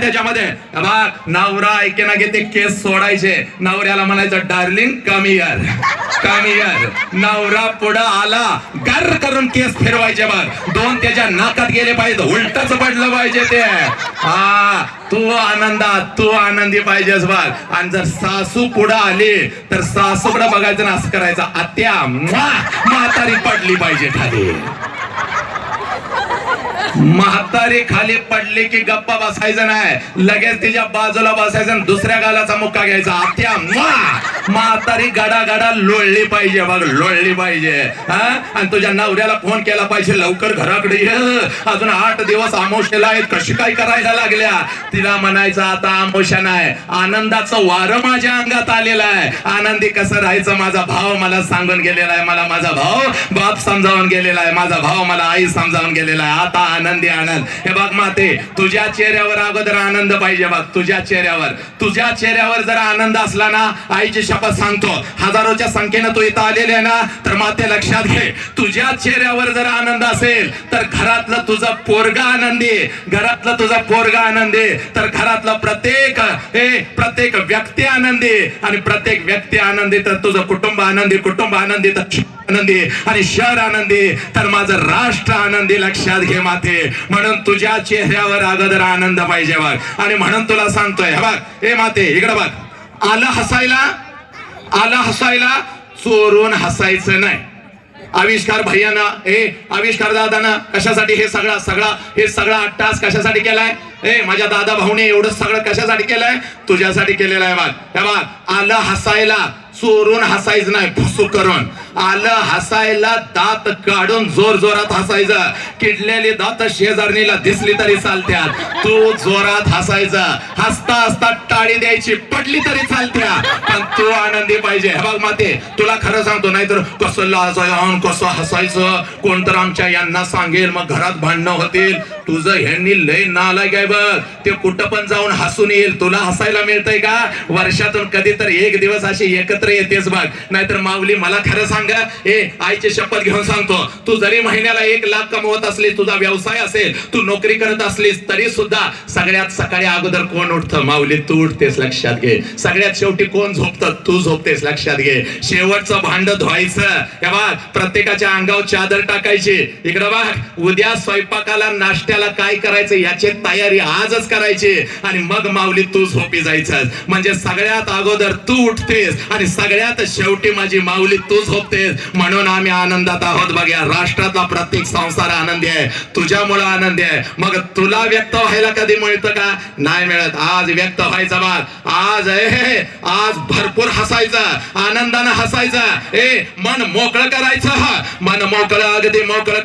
त्याच्यामध्ये. बघ नवरा ऐकेना घे केस सोडायचे. नवऱ्याला म्हणायचं डार्लिंग कमी कमियर कमी नवरा पुढं आला गर करून केस फिरवायचे बघ. दोन त्याच्या नाकात गेले पाहिजे उलटच पडलं पाहिजे ते. हा तू आनंदात तू आनंदी पाहिजेस बघ. आणि जर सासू पुढं आली तर सासूकडे बघायचं ना असं करायचं आत्या म्हातारी पडली पाहिजे खाली. म्हातारी खाली पडली की गप्पा बसायचं नाही. लगेच तिच्या बाजूला बसायचं दुसऱ्या गालाचा मुक्का घ्यायचा. आत्या मा! म्हातारी गडा गडा लोळली पाहिजे बघ लोळली पाहिजे. हा? आणि तुझ्या नवऱ्याला फोन केला पाहिजे लवकर घराकडे ये. अजून आठ दिवस आमोशेला आहेत कशी काय करायला लागल्या? तिला म्हणायचं आता आमोशा नाही. आनंदाचं वारं माझ्या अंगात आलेलं आहे. आनंदी कसं राहायचं माझा भाव मला सांगून गेलेला आहे. मला माझा भाव बाप समजावून गेलेला आहे. माझा भाव मला आई समजावून गेलेला आहे. आता आनंदी आनंद हे बघ माते तुझ्या चेहऱ्यावर अगोदर आनंद पाहिजे बघ तुझ्या चेहऱ्यावर. तुझ्या चेहऱ्यावर जर आनंद असला ना आईची शपथ सांगतो. हजारोच्या संख्येनं तू इथं आलेली आहे ना तर माते लक्षात घे. तुझ्या चेहऱ्यावर जर आनंद असेल तर घरातलं तुझं पोरगा आनंदी घरातलं तुझा पोरगा आनंदी तर घरातला प्रत्येक हे प्रत्येक व्यक्ती आनंदी आणि प्रत्येक व्यक्ती आनंदी तर तुझं कुटुंब आनंदी कुटुंब आनंदी तर आनंदी आणि शहर आनंदी तर माझं राष्ट्र आनंदी लक्षात घे माते. म्हणून तुझ्या चेहऱ्यावर अगोदर आनंद पाहिजे बघ. आणि म्हणून तुला सांगतोय बघ ए माते इकडे बघ. आलं हसायला? आलं हसायला? चोरून हसायचं नाही. आविष्कार भैयाना हे आविष्कार दादानं कशासाठी हे सगळा सगळा हे सगळा अट्टास कशासाठी केलाय? हे माझ्या दादा भाऊने एवढं सगळं कशासाठी केलंय? तुझ्यासाठी केलेलं आहे बाग हे बाग आलं हसायला चोरून हसायचं नाही फुसू करून. आलं हसायला दात काढून जोर जोरात हसायचं. किडलेली दात शेजारणीला दिसली तरी चालत्यात. तू जोरात हसायचं. हसता हसता टाळी द्यायची पडली तरी चालत्या पण तू आनंदी पाहिजे. हे बघ माते तुला खरं सांगतो नाहीतर कसं लाजायन कसं हसायचं? कोण तर आमच्या यांना सांगेल मग घरात भांडणं होतील. तुझं ह्यांनी लय नालायक आहे बघ. ते कुठं पण जाऊन हसून येईल. तुला हसायला मिळतंय का? वर्षातून कधी तर एक दिवस अशी एकत्र येतेस बघ. नाहीतर माऊली मला खरं सांग ए आईची शपथ घेऊन सांगतो तू जरी महिन्याला एक लाख कमवत असली तुझा व्यवसाय असेल तू नोकरी करत असलीस तरी सुद्धा सगळ्यात सकाळी अगोदर कोण उठतं? माऊली तू उठतेस लक्षात घे. सगळ्यात शेवटी कोण झोपतं? तू झोपतेस लक्षात घे. शेवटचं भांड धुवायचं. हे बघ प्रत्येकाच्या अंगावर चादर टाकायची. इकडं बघ उद्या स्वयंपाकाला नाश्त्याला काय करायचं याची तयारी आजच करायची. आणि मग माऊली तू झोपी जायचं म्हणजे सगळ्यात अगोदर तू उठतेस आणि सगळ्यात शेवटी माझी माऊली तू झोपतेस म्हणून आम्ही आनंदात आहोत बघ या राष्ट्रातला प्रत्येक संसार आनंदी आहे. तुझ्यामुळे आनंदी आहे. मग तुला व्यक्त व्हायला कधी मिळतं का? नाही मिळत. आज व्यक्त व्हायचा बाग आज ए आज भरपूर हसायचा. आनंदानं हसायचा. ए मन मोकळं करायचं. मन मोकळं अगदी मोकळं